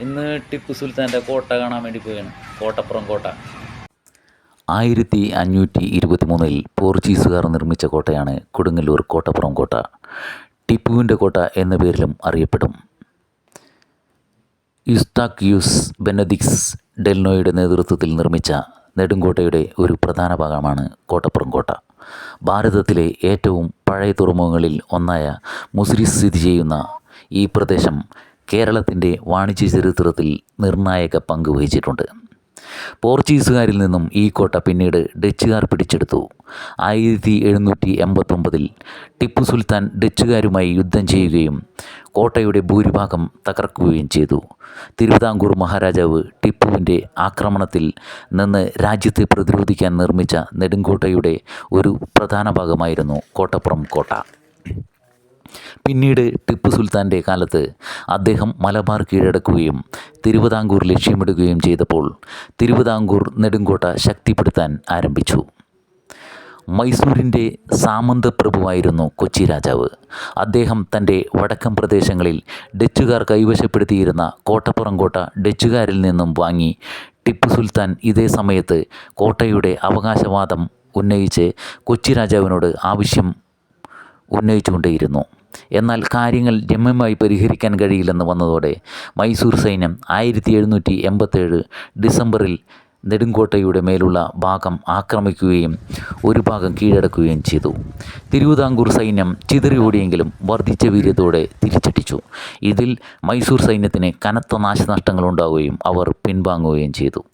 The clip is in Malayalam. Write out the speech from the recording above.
ഇന്ന് ടിപ്പു സുൽത്താന്റെ കോട്ട കാണാൻ വേണ്ടി പോവുകയാണ്. കോട്ടപ്പുറം കോട്ട. ആയിരത്തി അഞ്ഞൂറ്റി ഇരുപത്തി മൂന്നിൽ പോർച്ചുഗീസുകാർ നിർമ്മിച്ച കോട്ടയാണ് കൊടുങ്ങല്ലൂർ കോട്ടപ്പുറം കോട്ട. ടിപ്പുവിന്റെ കോട്ട എന്ന പേരിലും അറിയപ്പെടും. യുസ്താക്യൂസ് ബെനഡിക്സ് ഡെൽനോയുടെ നേതൃത്വത്തിൽ നിർമ്മിച്ച നെടുങ്കോട്ടയുടെ ഒരു പ്രധാന ഭാഗമാണ് കോട്ടപ്പുറം കോട്ട. ഭാരതത്തിലെ ഏറ്റവും പഴയ തുറമുഖങ്ങളിൽ ഒന്നായ മുസ്ലിസ് സ്ഥിതി ചെയ്യുന്ന ഈ പ്രദേശം കേരളത്തിന്റെ വാണിജ്യ ചരിത്രത്തിൽ നിർണായക പങ്ക് വഹിച്ചിട്ടുണ്ട്. പോർച്ചുഗീസുകാരിൽ നിന്നും ഈ കോട്ട പിന്നീട് ഡച്ചുകാർ പിടിച്ചെടുത്തു. ആയിരത്തി എഴുന്നൂറ്റി എൺപത്തൊമ്പതിൽ ടിപ്പു സുൽത്താൻ ഡച്ചുകാരുമായി യുദ്ധം ചെയ്യുകയും കോട്ടയുടെ ഭൂരിഭാഗം തകർക്കുകയും ചെയ്തു. തിരുവിതാംകൂർ മഹാരാജാവ് ടിപ്പുവിന്റെ ആക്രമണത്തിൽ നിന്ന് രാജ്യത്തെ പ്രതിരോധിക്കാൻ നിർമ്മിച്ച നെടുങ്കോട്ടയുടെ ഒരു പ്രധാന ഭാഗമായിരുന്നു കോട്ടപ്പുറം കോട്ട. പിന്നീട് ടിപ്പു സുൽത്താന്റെ കാലത്ത് അദ്ദേഹം മലബാർ കീഴടക്കുകയും തിരുവിതാംകൂർ ലക്ഷ്യമിടുകയും ചെയ്തപ്പോൾ തിരുവിതാംകൂർ നെടുങ്കോട്ട ശക്തിപ്പെടുത്താൻ ആരംഭിച്ചു. മൈസൂരിന്റെ സാമന്ത പ്രഭുവായിരുന്നു കൊച്ചി രാജാവ്. അദ്ദേഹം തന്റെ വടക്കൻ പ്രദേശങ്ങളിൽ ഡച്ചുകാർ കൈവശപ്പെടുത്തിയിരുന്ന കോട്ടപ്പുറം കോട്ട ഡച്ചുകാരിൽ നിന്നും വാങ്ങി ടിപ്പു സുൽത്താൻ ഇതേ സമയത്ത് കോട്ടയുടെ അവകാശവാദം ഉന്നയിച്ച് കൊച്ചി രാജാവിനോട് ആവശ്യം ഉന്നയിച്ചുകൊണ്ടേയിരുന്നു. എന്നാൽ കാര്യങ്ങൾ രമ്യമായി പരിഹരിക്കാൻ കഴിയില്ലെന്ന് വന്നതോടെ മൈസൂർ സൈന്യം ആയിരത്തി എഴുന്നൂറ്റി എൺപത്തേഴ് ഡിസംബറിൽ നെടുങ്കോട്ടയുടെ മേലുള്ള ഭാഗം ആക്രമിക്കുകയും ഒരു ഭാഗം കീഴടക്കുകയും ചെയ്തു. തിരുവിതാംകൂർ സൈന്യം ചിതറിയോടിയെങ്കിലും വർദ്ധിച്ച വീര്യത്തോടെ തിരിച്ചടിച്ചു. ഇതിൽ മൈസൂർ സൈന്യത്തിന് കനത്ത നാശനഷ്ടങ്ങളുണ്ടാവുകയും അവർ പിൻവാങ്ങുകയും ചെയ്തു.